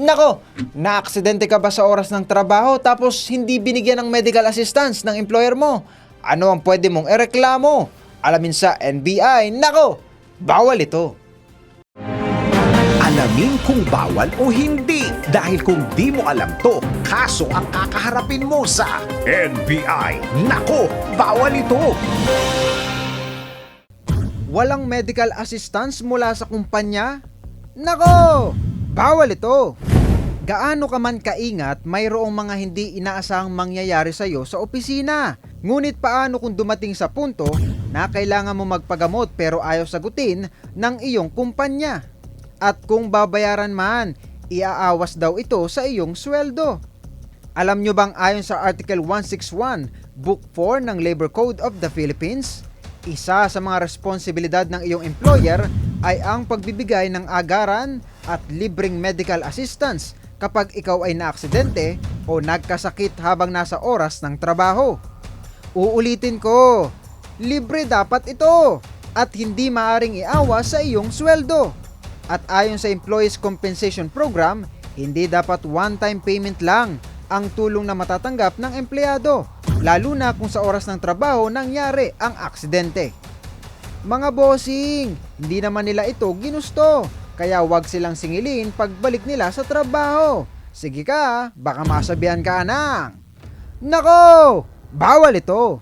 Nako, naaksidente ka ba sa oras ng trabaho tapos hindi binigyan ng medical assistance ng employer mo? Ano ang pwede mong ereklamo? Alamin sa NBI, nako, bawal ito. Alamin kung bawal o hindi. Dahil kung di mo alam to, kaso ang kakaharapin mo sa NBI. Nako, bawal ito. Walang medical assistance mula sa kumpanya? Nako, bawal ito. Gaano ka man kaingat, mayroong mga hindi inaasahang mangyayari sa iyo sa opisina. Ngunit paano kung dumating sa punto na kailangan mo magpagamot pero ayaw sagutin ng iyong kumpanya? At kung babayaran man, iaawas daw ito sa iyong sweldo. Alam nyo bang ayon sa Article 161, Book 4 ng Labor Code of the Philippines, isa sa mga responsibilidad ng iyong employer ay ang pagbibigay ng agaran at libreng medical assistance kapag ikaw ay naaksidente o nagkasakit habang nasa oras ng trabaho. Uulitin ko, libre dapat ito at hindi maaring iawa sa iyong sweldo. At ayon sa Employees Compensation Program, hindi dapat one-time payment lang ang tulong na matatanggap ng empleyado, lalo na kung sa oras ng trabaho nangyari ang aksidente. Mga bossing, hindi naman nila ito ginusto, kaya wag silang singilin pagbalik nila sa trabaho. Sige ka, baka masabihan ka ng... Nako! Bawal ito!